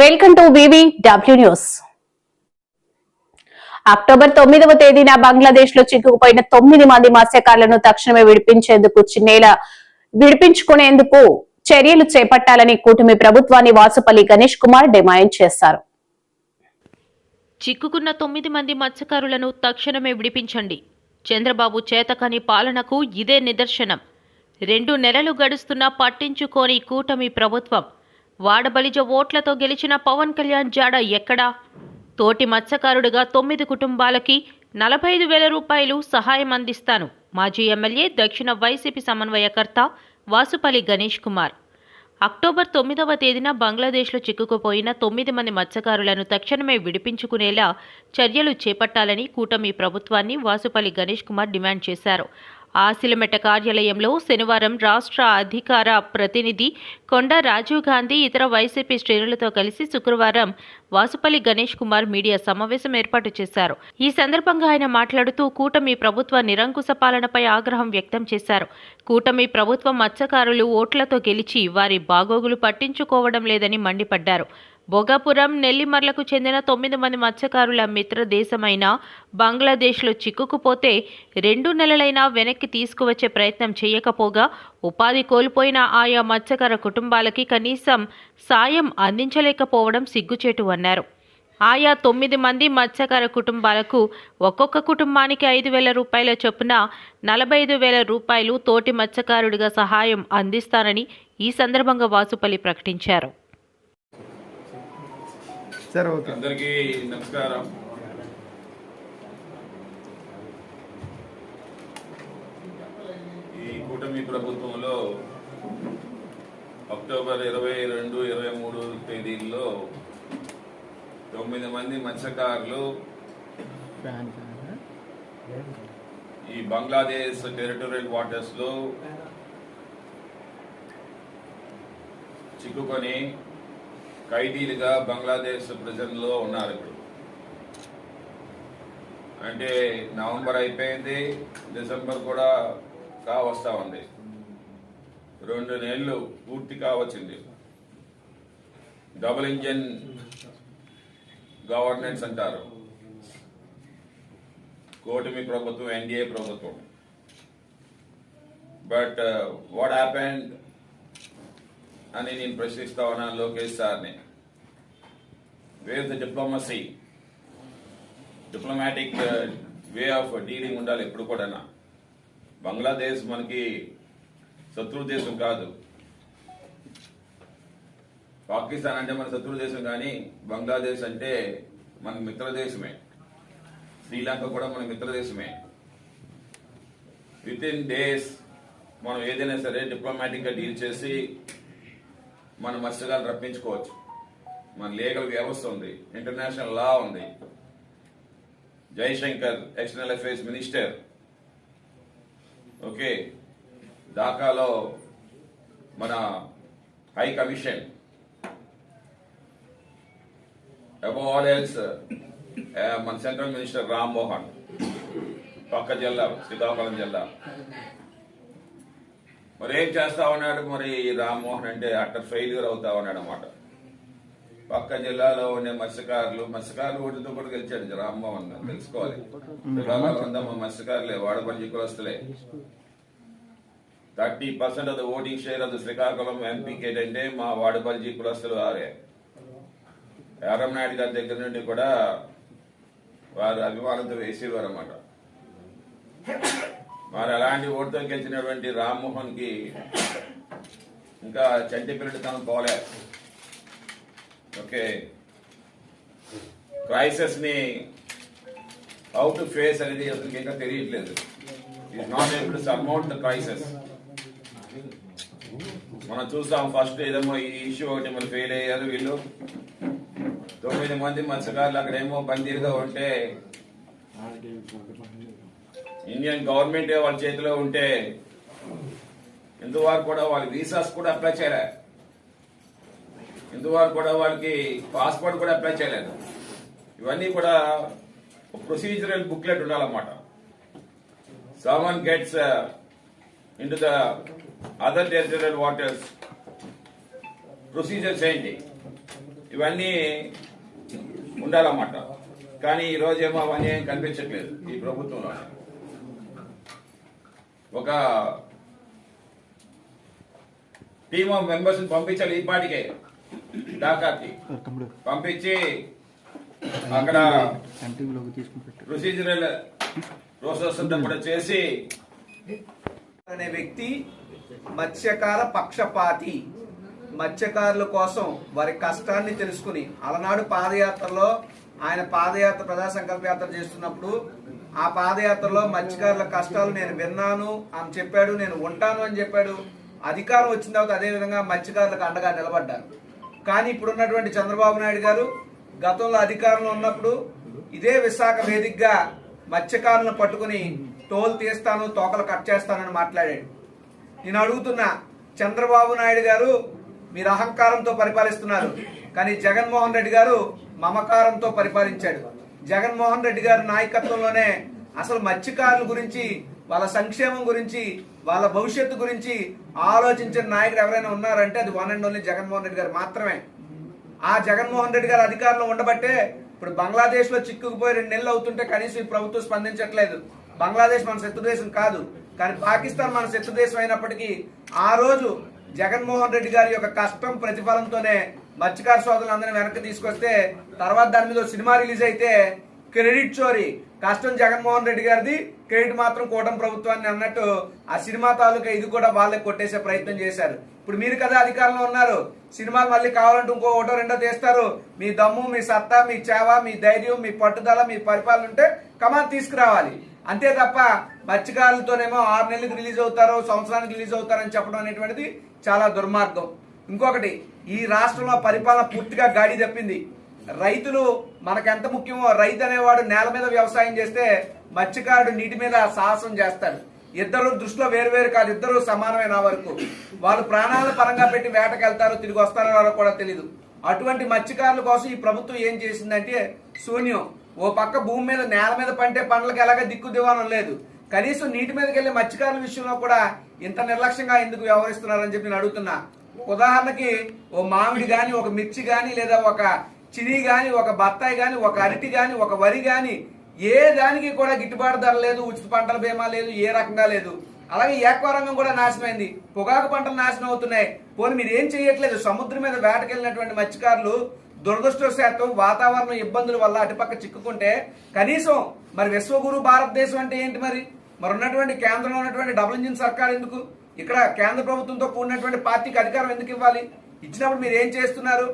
Welcome to V V W news October తొమ్మిదవ తేదీన బంగ్లాదేశ్లో చిక్కుకుపోయిన తొమ్మిది మంది మత్స్యకారులను తక్షణమే విడిపించేందుకు చిన్నేల విడిపించుకునేందుకు చర్యలు చేపట్టాలని కూటమి ప్రభుత్వాన్ని వాసుపల్లి గణేష్ కుమార్ డిమాండ్ చేశారు. చిక్కుకున్న తొమ్మిది మంది మత్స్యకారులను తక్షణమే విడిపించండి. చంద్రబాబు చేతకాని పాలనకు ఇదే నిదర్శనం. రెండు నెలలు గడుస్తున్నా పట్టించుకోని కూటమి ప్రభుత్వం వాడబలిజ ఓట్లతో గెలిచిన పవన్ కళ్యాణ్ జాడ ఎక్కడా? తోటి మత్స్యకారుడిగా తొమ్మిది కుటుంబాలకి నలభై ఐదు వేల రూపాయలు సహాయం అందిస్తాను. మాజీ ఎమ్మెల్యే దక్షిణ వైసీపీ సమన్వయకర్త వాసుపల్లి గణేష్ కుమార్. అక్టోబర్ తొమ్మిదవ తేదీన బంగ్లాదేశ్లో చిక్కుకుపోయిన తొమ్మిది మంది మత్స్యకారులను తక్షణమే విడిపించుకునేలా చర్యలు చేపట్టాలని కూటమి ప్రభుత్వాన్ని వాసుపల్లి గణేష్ కుమార్ డిమాండ్ చేశారు. ఆశిలమెట కార్యాలయంలో శనివారం రాష్ట్ర అధికార ప్రతినిధి కొండ రాజీవ్ గాంధీ ఇతర వైసీపీ శ్రేణులతో కలిసి శుక్రవారం వాసుపల్లి గణేష్ కుమార్ మీడియా సమావేశం ఏర్పాటు చేశారు. ఈ సందర్భంగా ఆయన మాట్లాడుతూ కూటమి ప్రభుత్వ నిరంకుశ పాలనపై ఆగ్రహం వ్యక్తం చేశారు. కూటమి ప్రభుత్వం మత్స్యకారులు ఓట్లతో గెలిచి వారి బాగోగులు పట్టించుకోవడం లేదని మండిపడ్డారు. భోగాపురం నెల్లిమర్లకు చెందిన తొమ్మిది మంది మత్స్యకారుల మిత్ర దేశమైన బంగ్లాదేశ్లో చిక్కుకుపోతే రెండు నెలలైనా వెనక్కి తీసుకువచ్చే ప్రయత్నం చేయకపోగా ఉపాధి కోల్పోయిన ఆయా మత్స్యకార కుటుంబాలకి కనీసం సాయం అందించలేకపోవడం సిగ్గుచేటు అన్నారు. ఆయా తొమ్మిది మంది మత్స్యకార కుటుంబాలకు ఒక్కొక్క కుటుంబానికి ఐదు వేల రూపాయల చొప్పున నలభై ఐదు వేల రూపాయలు తోటి మత్స్యకారుడిగా సహాయం అందిస్తానని ఈ సందర్భంగా వాసుపల్లి ప్రకటించారు. సరే ఓకే. అందరికీ నమస్కారం. ఈ కూటమి ప్రభుత్వంలో అక్టోబర్ ఇరవై రెండు ఇరవై మూడు తేదీల్లో తొమ్మిది మంది మత్స్యకారులు ఈ బంగ్లాదేశ్ టెరిటోరియల్ వాటర్స్లో చిక్కుకొని ఖైదీలుగా బంగ్లాదేశ్ ప్రజల్లో ఉన్నారు ఇప్పుడు. అంటే నవంబర్ అయిపోయింది డిసెంబర్ కూడా కావస్తా ఉంది. రెండు నెలలు పూర్తి కావచ్చింది. డబుల్ ఇంజన్ గవర్నెన్స్ అంటారు. కూటమి ప్రభుత్వం ఎన్డీఏ ప్రభుత్వం. బట్ uh, వాట్ హ్యాపెండ్ అని నేను ప్రశ్నిస్తా ఉన్నాను లోకేష్ సార్ని. Where the diplomacy diplomatic way of dealing ఉండాలి ఎప్పుడు కూడా బంగ్లాదేశ్ మనకి శత్రు దేశం కాదు. పాకిస్తాన్ అంటే మన శత్రు దేశం కానీ బంగ్లాదేశ్ అంటే మన మిత్ర దేశమే. శ్రీలంక కూడా మన మిత్ర దేశమే. విత్ ఇన్ డేస్ మనం ఏదైనా సరే డిప్లొమాటిక్గా డీల్ చేసి మన మత్స్యకాలు రప్పించుకోవచ్చు. మన లీగల్ వ్యవస్థ ఉంది ఇంటర్నేషనల్ లా ఉంది. Jaishankar external affairs minister. Okay ఢాకాలో మన high commission. Above all else మన సెంట్రల్ మినిస్టర్ రామ్ మోహన్ పక్క జిల్లా శ్రీకాకుళం జిల్లా. మరి ఏం చేస్తా ఉన్నాడు మరి రామ్మోహన్ అంటే అట్టర్ ఫెయిల్యూర్ అవుతా ఉన్నాడు అనమాట పక్క జిల్లాలో ఉండే మత్స్యకారులు మత్స్యకారులు ఓటుతో కూడా గెలిచాడు రామ్మోహన్ తెలుసుకోవాలి. మా మత్స్యకారులే Vadapalli కులస్తులే. Thirty percent of the voting share of the Srikakulam ఎంపీకి ఏంటంటే మా వాడపల్లి కులస్తులు వారే నాయుడు గారి దగ్గర నుండి కూడా వారు అభిమానంతో వేసేవారు అన్నమాట. మరి అలాంటి ఓటుతో గెలిచినటువంటి రామ్మోహన్కి ఇంకా చంటి పిల్లడితనం పోలే. ఓకే. క్రైసిస్ని హౌ టు ఫేస్ అనేది అతనికి ఇంకా తెలియట్లేదు. Is not able to surmount the crisis మనం చూసాం ఫస్ట్ ఏదేమో ఈ ఇష్యూ ఒకటి మరి ఫెయిల్ అయ్యారు వీళ్ళు. తొమ్మిది మంది మత్స్యకారులు అక్కడేమో బందీలుగా ఉంటే ఇండియన్ గవర్నమెంట్ వాళ్ళ చేతిలో ఉంటే ఇందువరకు కూడా వాళ్ళ వీసాస్ కూడా అప్లై చేయలేదు ఇందువరకు కూడా వాళ్ళకి పాస్పోర్ట్ కూడా అప్లై చేయలేదు. ఇవన్నీ కూడా ప్రొసీజరల్ బుక్లెట్ ఉండాలన్నమాట. Someone gets into the other territorial waters procedures ఏంటి ఇవన్నీ ఉండాలన్నమాట. కానీ ఈ రోజేమో అవన్నీ ఏం కనిపించట్లేదు ఈ ప్రభుత్వంలో ఒక టీమ్ ఆఫ్ మెంబర్స్ పంపించాలి ఈ పాటికే. ఢాకాకి పంపించి అక్కడ ప్రొసీజరల్ ప్రాసెస్ కూడా చేసి అనే వ్యక్తి మత్స్యకార పక్షపాతి. మత్స్యకారుల కోసం వారి కష్టాన్ని తెలుసుకుని అలనాడు పాదయాత్రలో ఆయన పాదయాత్ర ప్రజా సంకల్పయాత్ర చేస్తున్నప్పుడు ఆ పాదయాత్రలో మత్స్యకారుల కష్టాలు నేను విన్నాను అని చెప్పాడు నేను ఉంటాను అని చెప్పాడు. అధికారం వచ్చిన తర్వాత అదే విధంగా మత్స్యకారులకు అండగా నిలబడ్డారు. కానీ ఇప్పుడున్నటువంటి చంద్రబాబు నాయుడు గారు గతంలో అధికారంలో ఉన్నప్పుడు ఇదే విశాఖ వేదికగా మత్స్యకారులను పట్టుకుని టోల్ తీస్తాను తోకలు కట్ చేస్తానని మాట్లాడాడు. నేను అడుగుతున్నా చంద్రబాబు నాయుడు గారు మీరు అహంకారంతో పరిపాలిస్తున్నారు. కానీ జగన్మోహన్ రెడ్డి గారు మమకారంతో పరిపాలించాడు. జగన్మోహన్ రెడ్డి గారి నాయకత్వంలోనే అసలు మత్స్యకారుల గురించి వాళ్ళ సంక్షేమం గురించి వాళ్ళ భవిష్యత్తు గురించి ఆలోచించిన నాయకుడు ఎవరైనా ఉన్నారంటే అది one and only Jaganmohan Reddy garu మాత్రమే. ఆ జగన్మోహన్ రెడ్డి గారు అధికారంలో ఉండబట్టే ఇప్పుడు బంగ్లాదేశ్లో చిక్కుకుపోయి రెండు నెలలు అవుతుంటే కనీసం ఈ ప్రభుత్వం స్పందించట్లేదు. బంగ్లాదేశ్ మన శత్రుదేశం కాదు. కానీ పాకిస్తాన్ మన శత్రుదేశం అయినప్పటికీ ఆ రోజు జగన్మోహన్ రెడ్డి గారి యొక్క కష్టం ప్రతిఫలంతోనే మత్స్యకార సోదరులందరినీ వెనక్కి తీసుకొస్తే తర్వాత దాని మీద సినిమా రిలీజ్ అయితే క్రెడిట్ చోరీ. కష్టం జగన్మోహన్ రెడ్డి గారిది. క్రెడిట్ మాత్రం కూటమి ప్రభుత్వాన్ని అన్నట్టు ఆ సినిమా తాలూకా ఇది కూడా వాళ్ళకి కొట్టేసే ప్రయత్నం చేశారు. ఇప్పుడు మీరు కదా అధికారంలో ఉన్నారు. సినిమాలు మళ్ళీ కావాలంటే ఇంకో ఒకటో రెండో తీస్తారు. మీ దమ్ము మీ సత్తా మీ చేవ మీ ధైర్యం మీ పట్టుదల మీ పరిపాలన ఉంటే కమాన్ తీసుకురావాలి. అంతే తప్ప మత్స్యకారులతోనేమో ఆరు నెలలకు రిలీజ్ అవుతారో సంవత్సరానికి రిలీజ్ అవుతారని చెప్పడం అనేటువంటిది చాలా దుర్మార్గం. ఇంకొకటి ఈ రాష్ట్రంలో పరిపాలన పూర్తిగా గాడి తప్పింది. రైతులు మనకెంత ముఖ్యమో రైతు అనేవాడు నేల మీద వ్యవసాయం చేస్తే మత్స్యకారుడు నీటి మీద సాహసం చేస్తాడు. ఇద్దరు దృష్టిలో వేరు వేరు కాదు ఇద్దరు సమానమైన వరకు. వాళ్ళు ప్రాణాల పరంగా పెట్టి వేటకెళ్తారో తిరిగి వస్తారో వారో కూడా తెలియదు అటువంటి మత్స్యకారుల కోసం ఈ ప్రభుత్వం ఏం చేసిందంటే శూన్యం. ఓ పక్క భూమి మీద నేల మీద పంటే పంటలకు ఎలాగ దిక్కు దివానం లేదు. కనీసం నీటి మీదకి వెళ్ళే మత్స్యకారుల విషయంలో కూడా ఇంత నిర్లక్ష్యంగా ఎందుకు వ్యవహరిస్తున్నారని చెప్పి నేను అడుగుతున్నా. ఉదాహరణకి ఓ మామిడి గాని ఒక మిర్చి గాని లేదా ఒక చిని గాని ఒక బత్తాయి గాని ఒక అరటి గాని ఒక వరి గాని ఏ దానికి కూడా గిట్టుబాటు ధర లేదు ఉచిత పంటల బీమా లేదు ఏ రకంగా లేదు. అలాగే ఏకవరంగం కూడా నాశనమైంది. పొగాకు పంటలు నాశనం అవుతున్నాయి. పోనీ మీరు ఏం చేయట్లేదు? సముద్రం మీద వేటకెళ్ళినటువంటి మత్స్యకారులు దురదృష్టవశాత్తు వాతావరణ ఇబ్బందుల వల్ల అటుపక్క చిక్కుకుంటే కనీసం మరి విశ్వగురు భారతదేశం అంటే ఏంటి మరి? మరి ఉన్నటువంటి కేంద్రంలో ఉన్నటువంటి డబుల్ ఇంజిన్ సర్కార్ ఎందుకు? ఇక్కడ కేంద్ర ప్రభుత్వంతో కూడినటువంటి పార్టీకి అధికారం ఎందుకు ఇవ్వాలి? ఇచ్చినప్పుడు మీరు ఏం చేస్తున్నారు?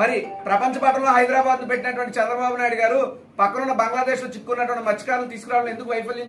మరి ప్రపంచ పటంలో హైదరాబాద్ పెట్టినటువంటి చంద్రబాబు నాయుడు గారు పక్కనున్న బంగ్లాదేశ్లో చిక్కున్నటువంటి మత్స్యకారులు తీసుకురావడం ఎందుకు వైఫల్యం?